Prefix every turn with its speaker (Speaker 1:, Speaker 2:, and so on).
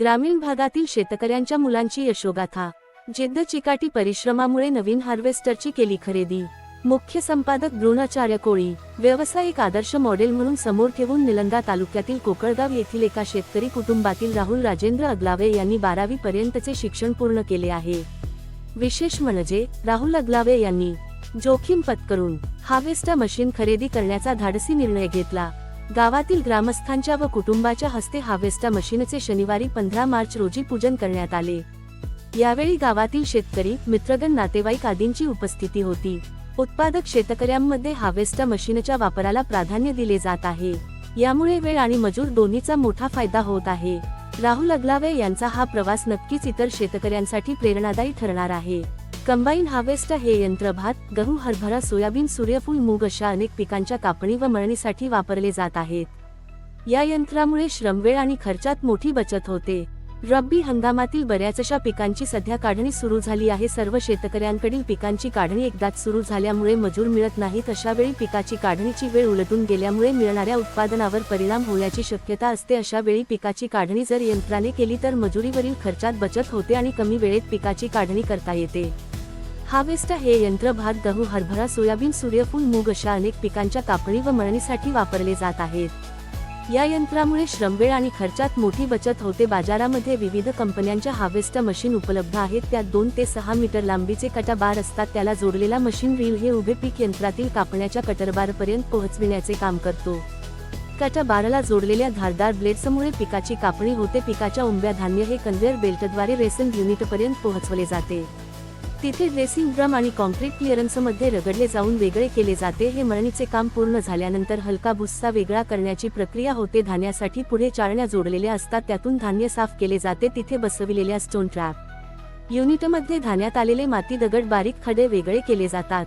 Speaker 1: ग्रामीण भागातील शेतकऱ्यांच्या मुलांची यशोगाथा जिद्द चिकाटी परिश्रमामुळे नवीन हार्वेस्टरची केली खरेदी मुख्य संपादक द्रोणाचार्य कोळी व्यावसायिक आदर्श मॉडेल म्हणून समोर ठेवून निलंगा तालुक्यातील कोकळगाव येथील एका शेतकरी कुटुंबातील राहुल राजेंद्र अगलावे यांनी बारावी पर्यंतचे शिक्षण पूर्ण केले आहे. विशेष म्हणजे राहुल अगलावे यांनी जोखीम पत्करून हार्वेस्टर मशीन खरेदी करण्याचा धाडसी निर्णय घेतला. गावातील ग्रामस्थांच्या व कुटुंबाच्या हस्ते हार्वेस्टा मशीनचे शनिवारी पंधरा मार्च रोजी पूजन करण्यात आले. यावेळी गावातील शेतकरी मित्रगण नातेवाईक आदींची उपस्थिती होती. उत्पादक शेतकऱ्यांमध्ये हार्वेस्टा मशीनच्या वापराला प्राधान्य दिले जात आहे. यामुळे वेळ आणि मजूर दोन्हीचा मोठा फायदा होत आहे. राहुल अगलावे यांचा हा प्रवास नक्कीच इतर शेतकऱ्यांसाठी प्रेरणादायी ठरणार आहे. कंबाईन हार्वेस्टर हे यंत्र भात गहू हरभरा सोयाबीन सूर्यफूल मूग अशा अनेक पिकांच्या कापणी व मळणीसाठी वापरले जात आहेत. या यंत्रामुळे श्रमवेळ आणि खर्चात मोठी बचत होते. रब्बी हंगामातील बऱ्याचशा पिकांची सध्या काढणी सुरू झाली आहे. सर्व शेतकऱ्यांकडील पिकांची काढणी एकदाच सुरू झाल्यामुळे मजूर मिळत नाहीत. अशा वेळी पिकाची काढणीची वेळ उलटून गेल्यामुळे मिळणाऱ्या उत्पादनावर परिणाम होण्याची शक्यता असते. अशा वेळी पिकाची काढणी जर यंत्राने केली तर मजुरीवरील खर्चात बचत होते आणि कमी वेळेत पिकाची काढणी करता येते. हार्वेस्टर हे यंत्र भात गहू हरभरा सोयाबीन सूर्यफूल मूग अशा अनेक पिकांच्या कापणी व मळणीसाठी वापरले जात आहेत. या यंत्रामुळे श्रमवेळ आणि खर्चात मोठी बचत होते. बाजारामध्ये विविध कंपन्यांच्या हार्वेस्टर मशीन उपलब्ध आहेत. त्यात दोन ते सहा मीटर लांबीचे कटा बार असतात. त्याला जोडलेला मशीन रील हे उभे पीक यंत्रातील कापण्याच्या कटरबारपर्यंत पोहोचविण्याचे काम करतो. कटा बाराला जोडलेल्या धारदार ब्लेड्समुळे पिकाची कापणी होते. पिकाच्या उंब्या धान्य हे कन्व्हेअर बेल्टद्वारे रेसन युनिटपर्यंत पोहोचवले जाते. तिथे ड्रेसिंग ड्रम आणि कॉन्क्रीट क्लिअरन्समध्ये रगडले जाऊन वेगळे केले जाते हे मळणीचे काम पूर्ण झाल्यानंतर हलका भुस्सा वेगळा करण्याची प्रक्रिया होते. धान्यासाठी पुढे चाळण्या जोडलेल्या असतात त्यातून धान्य साफ केले जाते. तिथे बसविलेल्या स्टोन ट्रॅप युनिटमध्ये धान्यात आलेले माती दगड बारीक खडे वेगळे केले जातात.